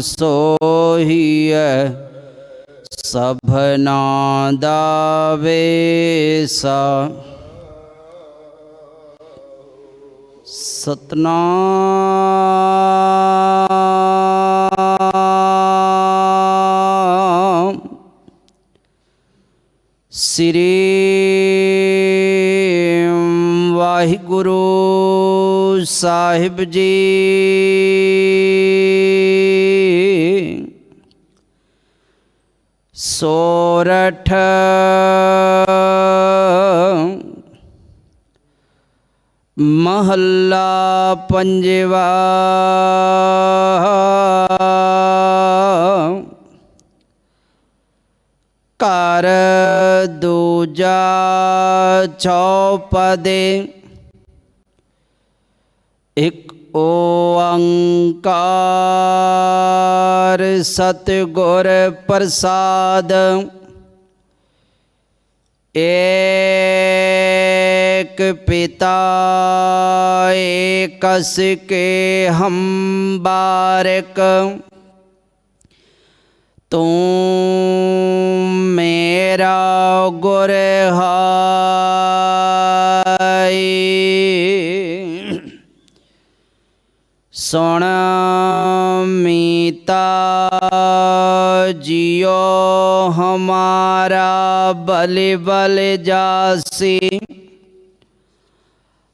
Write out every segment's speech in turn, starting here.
ਸੋਹੀਐ ਸਭਨਾ ਦਾ ਵੇਸਾ। ਸਤਨਾਮ। ਸ੍ਰੀ ਵਾਹਿਗੁਰੂ ਸਾਹਿਬ ਜੀ। सोरठ। महल्ला पंजवा। कर दूजा चौपदे। एक ओंकार सतगुर प्रसाद। एक पिता एकस के हम बारक। तू मेरा गुरहा सुण मीता जियो हमारा बल बल जासी।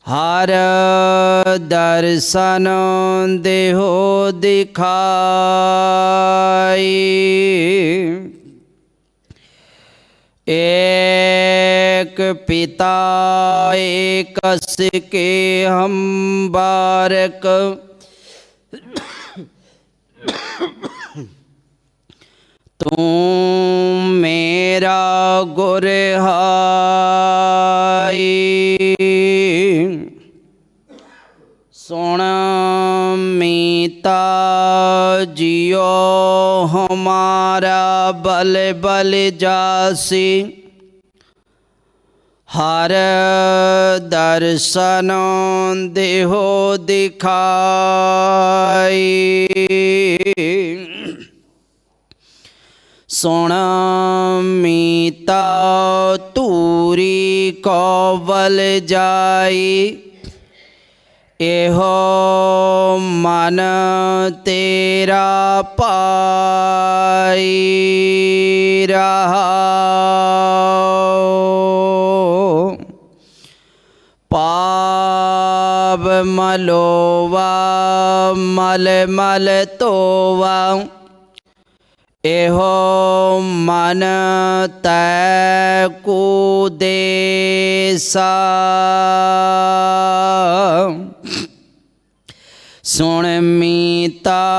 हर दर्शन देहो दिखाई। एक पिता एक के हम बारक। ਤੂੰ ਮੇਰਾ ਗੁਰ ਹਾਈ। ਸੁਣ ਮੀਤਾ ਜਿयो ਹਮਾਰਾ ਬਲ ਬਲ ਜਾਸੀ। ਹਰ ਦਰਸ਼ਨ ਦੇਹੋ ਦਿਖਾਈ। सोना मीता तूरी कवल जाई एहो मन तेरा पाई रहा ਮਲੋਵਾ, ਮਲ ਮਲ ਤੋਵਾ। ਇਹੋ ਮਨ ਤੈ ਕੋ ਦੇਸਾ। ਸੁਣ ਮੀਤਾ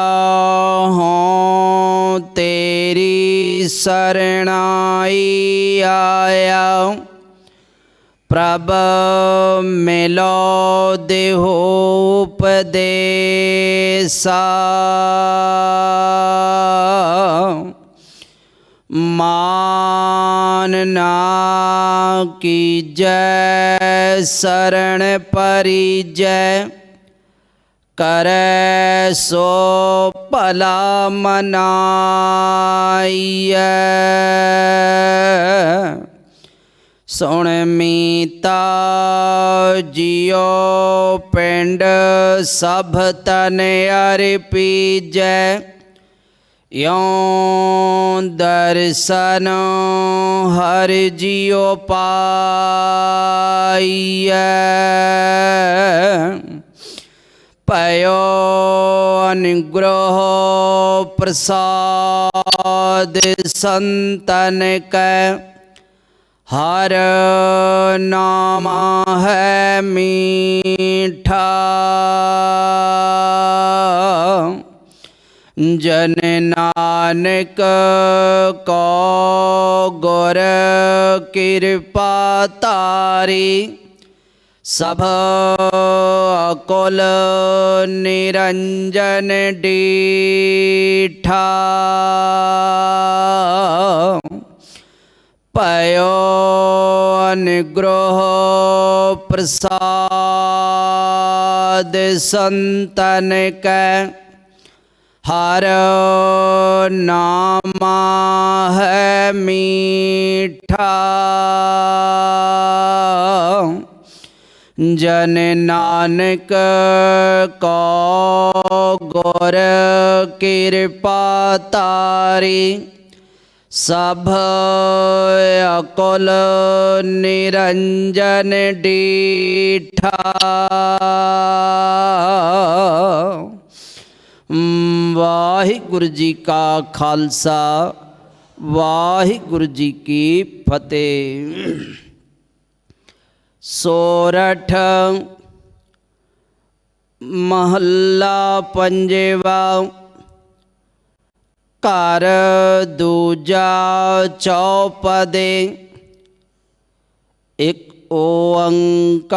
ਹੋ ਤੇਰੀ ਸਰਣਾਈ ਆਇਆ। प्रभ मिलो देहोपदेशा मानना की जय शरण परिजय। कर सो पला मनाइया। ਸੁਣ ਮੀਤਾ ਜਿਉ ਪਿੰਡ ਸਭ ਤਨ ਅਰਪੀਜੈ ਯੋਂ ਦਰਸ਼ਨ ਹਰ ਜਿਉ ਪਾਈਐ। ਪਇਓ ਅਨੁਗ੍ਰਹ ਪ੍ਰਸਾਦ ਸੰਤਨ ਕੈ। हर नाम है मीठा। जन नानक को गुर कृपा तारी। सब कुल निरंजन डीठा। पयो अनुग्रह प्रसाद संतन के हर नाम है मीठा। जन नानक को गौर कृपा तारी। सभ अकल निरंजन डीठा। वाहिगुरु जी का खालसा वाहिगुरु जी की फतेह। सोरठ, महल्ला पंजेवा ਘਰ ਦੂਜਾ ਚੌਪਦੇ ਇੱਕ ਓੰਕਾਰ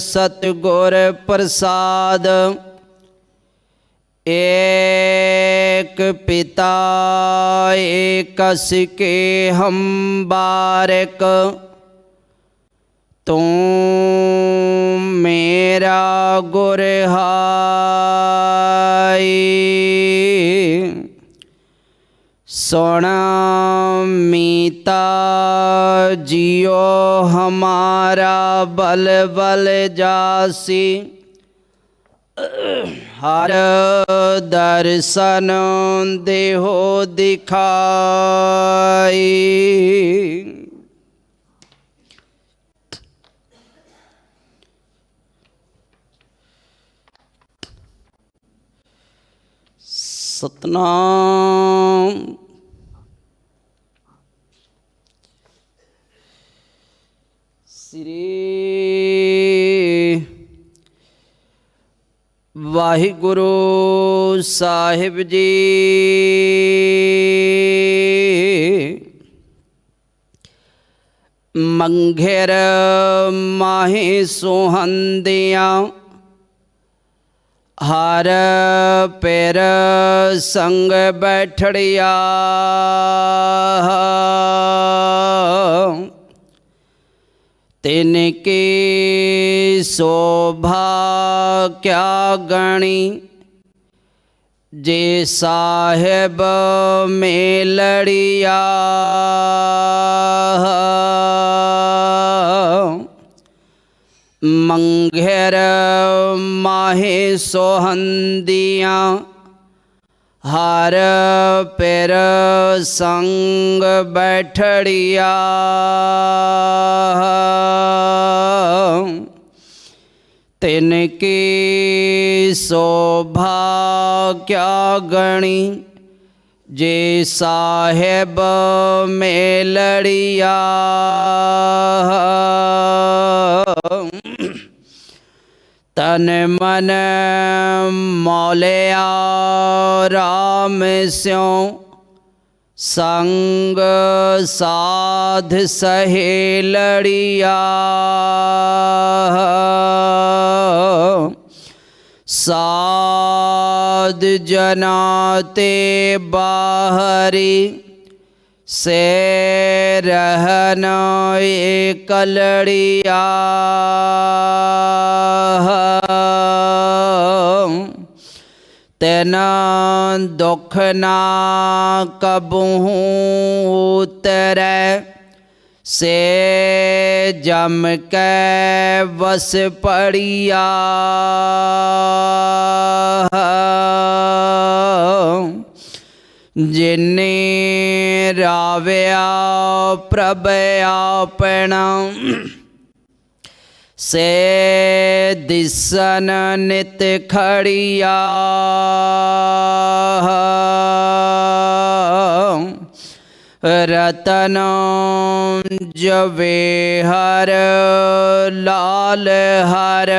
ਸਤਿਗੁਰ ਪ੍ਰਸਾਦ ਏਕ ਪਿਤਾ ਏਕਸ ਕੇ ਹਮ ਬਾਰਕ ਤੂੰ ਮੇਰਾ ਗੁਰ सोना मीता जियो हमारा बल बल जासी। हर दर्शन देहो दिखाई। सतनाम। ਸ੍ਰੀ ਵਾਹਿਗੁਰੂ ਸਾਹਿਬ ਜੀ। ਮੰਘੇਰ ਮਾਹੀ ਸੁਹੰਦਿਆਂ ਹਰ ਪੈਰ ਸੰਗ ਬੈਠੜਿਆ। तिनकी शोभा क्या गणी? जे साहेब मेलड़िया। मंगेर माहे सोहंदियाँ। हर पेर संग बैठड़िया। तिनकी शोभा क्या गणी? जे साहेब में लड़िया तन मन मौलया राम स्यों। संग साध सहेलड़िया साध जनाते बाहरी। से रहना एक लड़िया। तना दुख न कबहू उतर से जम के बस पड़िया जिन्हें रावया प्रभ आपणा ਸੇ ਦਿਸਨ ਨਿਤ ਖੜਿਆ। ਰਤਨ ਜਵੇ ਹਰ ਲਾਲ ਹਰ।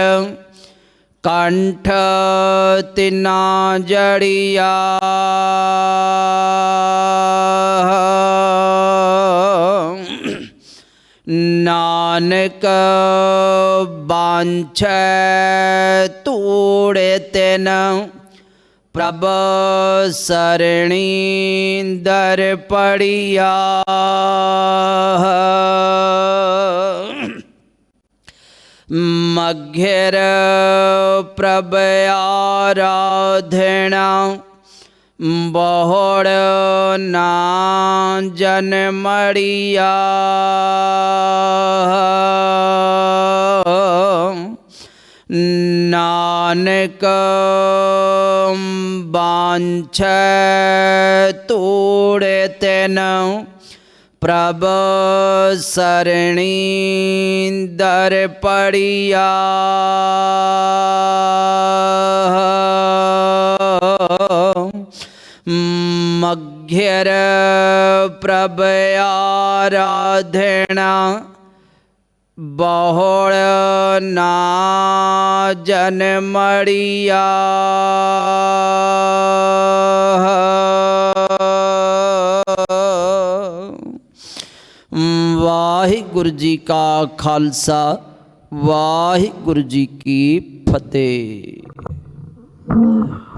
ਕੰਠ ਤਿਨਾ ਜੜੀਆ। ਨਾਨਕ ਬਾਂਛੈ ਤੂੜੇ ਤਿਨ ਪ੍ਰਭ ਸਰਣੀ ਦਰ ਪੜਿਆ। ਮਘਿਰ ਪ੍ਰਭ ਆਰਾਧਣਾ। બહોળના જનમળિયા નાનક બાંછ તોડે તેન પ્રભસરણી દર પડિયા. मघ्यरप्रभयाराधेण बहोळना जनमिया वाहिगुरु जी का खालसा वाहिगुरु जी की फतेह।